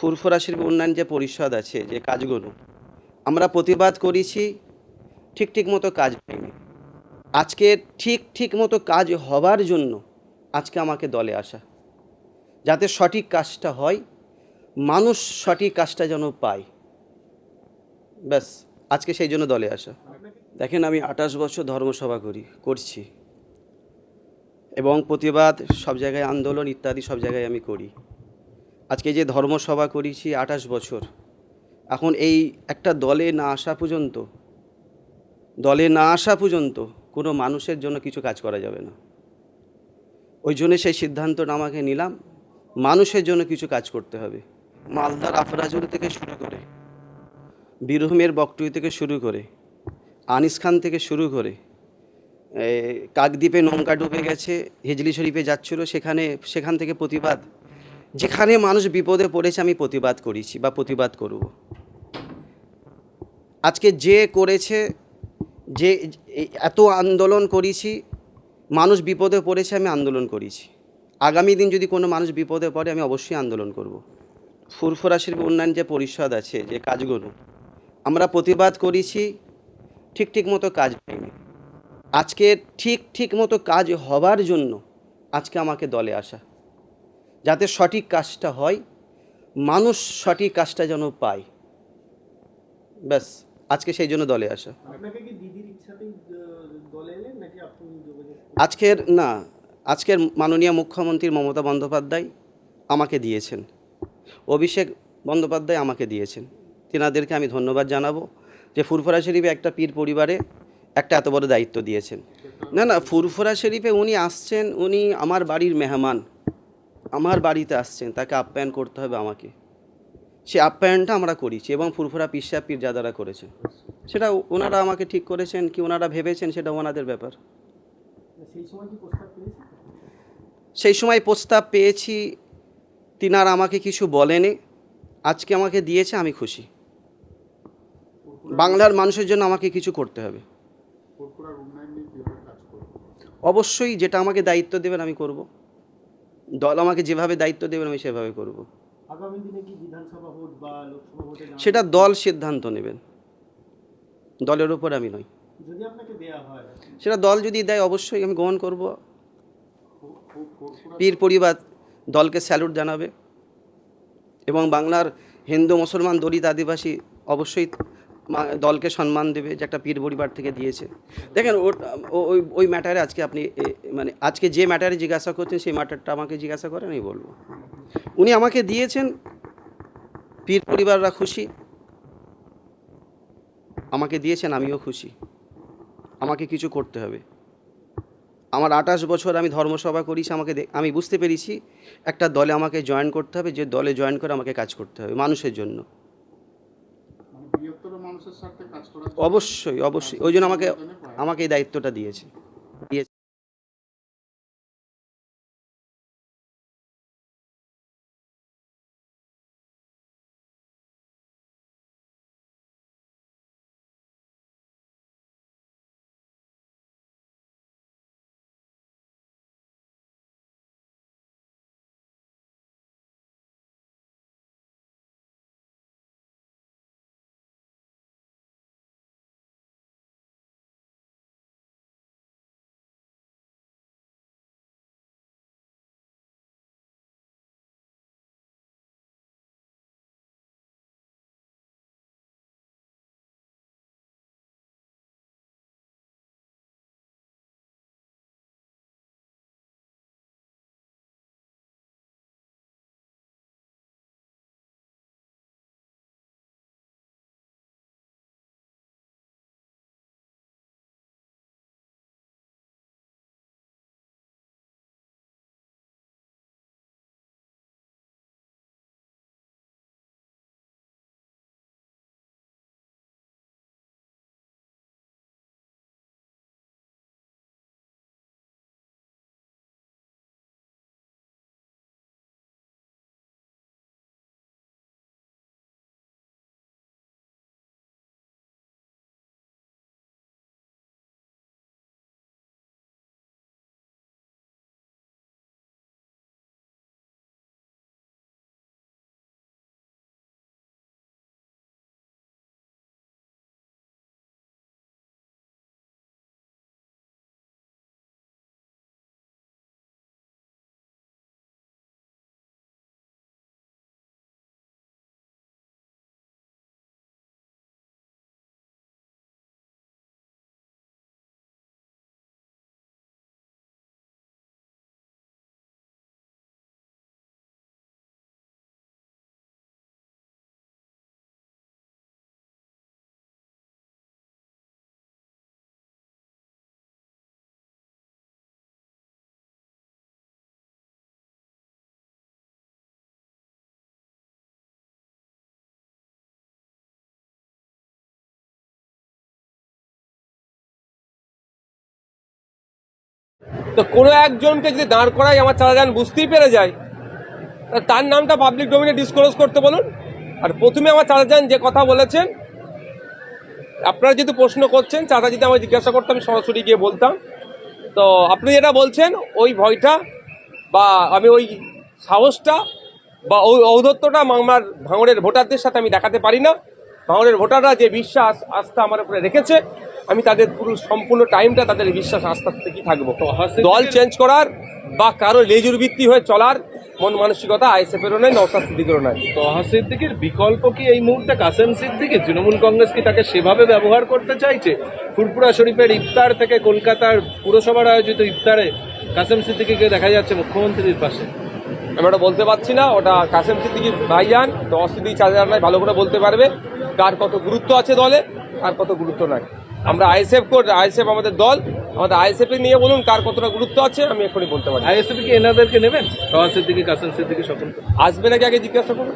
ফুরফুরা শিল্প উন্নয়ন যে পরিষদ আছে, যে কাজগুলো, আমরা প্রতিবাদ করেছি, ঠিক ঠিক মতো কাজ হয়নি। আজকে ঠিক ঠিক মতো কাজ হবার জন্য আজকে আমাকে দলে আসা। যাতে সঠিক কাজটা হয়, মানুষ সঠিক কাজটা যেন পায়। ব্যাস, আজকে সেই জন্য দলে আসা। দেখেন আমি আঠাশ বছর ধর্মসভা করি, করছি। এবং প্রতিবাদ সব জায়গায়, আন্দোলন ইত্যাদি সব জায়গায় আমি করি। আজকে যে ধর্মসভা করেছি আঠাশ বছর, এখন এই একটা দলে না আসা পর্যন্ত, দলে না আসা পর্যন্ত কোনো মানুষের জন্য কিছু কাজ করা যাবে না। ওই জন্য সেই সিদ্ধান্তটা আমাকে নিলাম, মানুষের জন্য কিছু কাজ করতে হবে। মালদার আফরাজুল থেকে শুরু করে, বীরভূমের বকটুই থেকে শুরু করে, আনিস খান থেকে শুরু করে কাকদ্বীপে নৌকা ডুবে গেছে, হিজলি শরীফে যাচ্ছিল, সেখানে, সেখান থেকে প্রতিবাদ যেখানে মানুষ বিপদে পড়েছে, আমি প্রতিবাদ করেছি বা প্রতিবাদ করব। আজকে যে করেছে, যে এত আন্দোলন করেছি, মানুষ বিপদে পড়েছে, আমি আন্দোলন করেছি। আগামী দিন যদি কোনো মানুষ বিপদে পড়ে, আমি অবশ্যই আন্দোলন করব। ফুরফুরা শিল্প উন্নয়ন যে পরিষদ আছে, যে কাজগুলো, আমরা প্রতিবাদ করেছি, ঠিক ঠিক মতো কাজ হয়নি। আজকে ঠিক ঠিক মতো কাজ হবার জন্য আজকে আমাকে দলে আসা। যাতে সঠিক কাজটা হয় মানুষ সঠিক কাজটা যেন পায়। ব্যাস আজকে সেই জন্য দলে আসা। আজকের না আজকের মাননীয় মুখ্যমন্ত্রী মমতা বন্দ্যোপাধ্যায় আমাকে দিয়েছেন। অভিষেক বন্দ্যোপাধ্যায় আমাকে দিয়েছেন। তেনাদেরকে আমি ধন্যবাদ জানাব যে ফুরফুরা শরীফে একটা পীর পরিবারে একটা এত বড় দায়িত্ব দিয়েছেন। না না ফুরফুরা শরীফে উনি আসছেন উনি আমার বাড়ির মেহমান। আমার বাড়িতে আসছেন তাকে আপ্যায়ন করতে হবে আমাকে। সে আপ্যায়নটা আমরা করেছি এবং ফুরফুরা পিসা পীরজাদারা করেছেন। সেটা ওনারা আমাকে ঠিক করেছেন কি ওনারা ভেবেছেন সেটা ওনাদের ব্যাপার। সেই সময় প্রস্তাব পেয়েছে সেই সময় প্রস্তাব পেয়েছি তিনার আমাকে কিছু বলেনি আজকে আমাকে দিয়েছে আমি খুশি। বাংলার মানুষের জন্য আমাকে কিছু করতে হবে। অবশ্যই যেটা আমাকে দায়িত্ব দেবেন আমি করব। দল আমাকে যেভাবে দায়িত্ব দেবেন আমি সেভাবে করব? সেটা দল সিদ্ধান্ত নেবেন দলের উপর আমি নই। হয়? সেটা দল যদি দেয় অবশ্যই আমি গ্রহণ করব। পীর পরিবার দলকে স্যালুট জানাবে। এবং বাংলার হিন্দু মুসলমান দলিত আদিবাসী অবশ্যই দলকে সম্মান দেবে যে একটা পীর পরিবার থেকে দিয়েছে। দেখেন, ওর- ওই ওই ম্যাটারে আজকে আপনি মানে আজকে যে ম্যাটারে জিজ্ঞাসা করছেন, সেই ম্যাটারটা আমাকে জিজ্ঞাসা করেন, আমি বলব। উনি আমাকে দিয়েছেন, পীর পরিবাররা খুশি। আমাকে দিয়েছেন, আমিও খুশি। আমাকে কিছু করতে হবে। আমার আঠাশ বছর আমি ধর্মসভা করেছি, আমাকে আমি বুঝতে পেরেছি, একটা দলে আমাকে জয়েন করতে হবে, যে দলে জয়েন করে আমাকে কাজ করতে হবে, মানুষের জন্য মানে বৃহত্তর মানুষের স্বার্থে কাজ করার জন্য অবশ্যই অবশ্যই। ওই জন্য আমাকে আমাকে এই দায়িত্বটা দিয়েছে। দিয়েছে। তো কোনো একজনকে যদি দাঁড় করাই আমার চালাজান বুঝতেই পেরে যায়। তার নামটা পাবলিক ডোমিনে ডিসক্লোজ করতে বলুন। আর প্রথমে আমার চালাজান যে কথা বলেছেন, আপনারা যেহেতু প্রশ্ন করছেন, চাচা যদি আমার জিজ্ঞাসা করতাম আমি সরাসরি গিয়ে বলতাম। তো আপনি যেটা বলছেন, ওই ভয়টা বা আমি ওই সাহসটা বা ওই ঔদ্ধত্যটা আমার ভাঙড়ের ভোটারদের সাথে আমি দেখাতে পারি না। ভাঙড়ের ভোটাররা যে বিশ্বাস, আস্থা আমার উপরে রেখেছে আমি তাদের পুরো সম্পূর্ণ টাইমটা তাদের বিশ্বাস আস্থার থেকেই থাকব। দল চেঞ্জ করার বা কারও লেজুর ভিত্তি হয়ে চলার মন মানসিকতা আইএসএফেরও নয় নৌসাদ সিদ্দিকেরও নয় তহা সিদ্দিকির বিকল্প কি এই মুহূর্তে? কাসেম সিদ্দিকি তৃণমূল কংগ্রেস কি তাকে সেভাবে ব্যবহার করতে চাইছে? ফুরপুরা শরীফের ইফতার থেকে কলকাতার পুরসভার আয়োজিত ইফতারে কাসেম সিদ্দিকিকে দেখা যাচ্ছে মুখ্যমন্ত্রীর পাশে। আমি ওটা বলতে পারছি না ওটা কাসেম সিদ্দিকি ভাইজান তো অস্তিদি চার্জার নাই ভালো করে বলতে পারবে কার কত গুরুত্ব আছে দলে আর কত গুরুত্ব নাই। আমরা আইএসএফ কোড আইএসএফ আমাদের দল আমাদের আইএসএফ নিয়ে বলুন কার কতটা গুরুত্ব আছে আমি এখনই বলতে পারি। আইএসএফ কি এনাদেরকে নেবেন? সিদ্দিকি কাসেম সিদ্দিকি সকলকে আসবে নাকি আগে জিজ্ঞাসা করুন।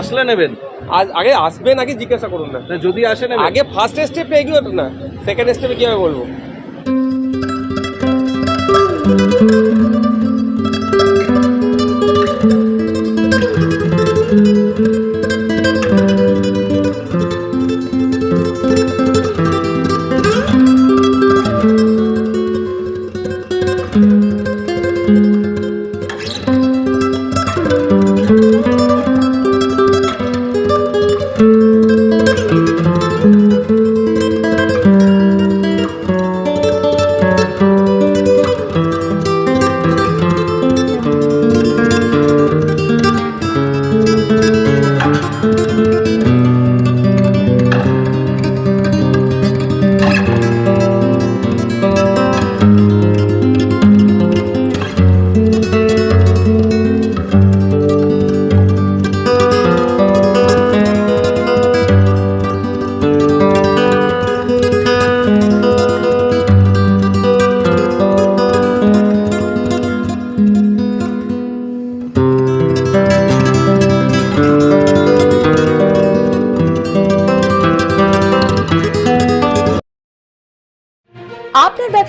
আসলে নেবেন। আজ আগে আসবে নাকি জিজ্ঞাসা করুন না। যদি আসে নেবেন। আগে ফার্স্ট স্টেপে এগিয়ে না। সেকেন্ড স্টেপে কীভাবে বলব?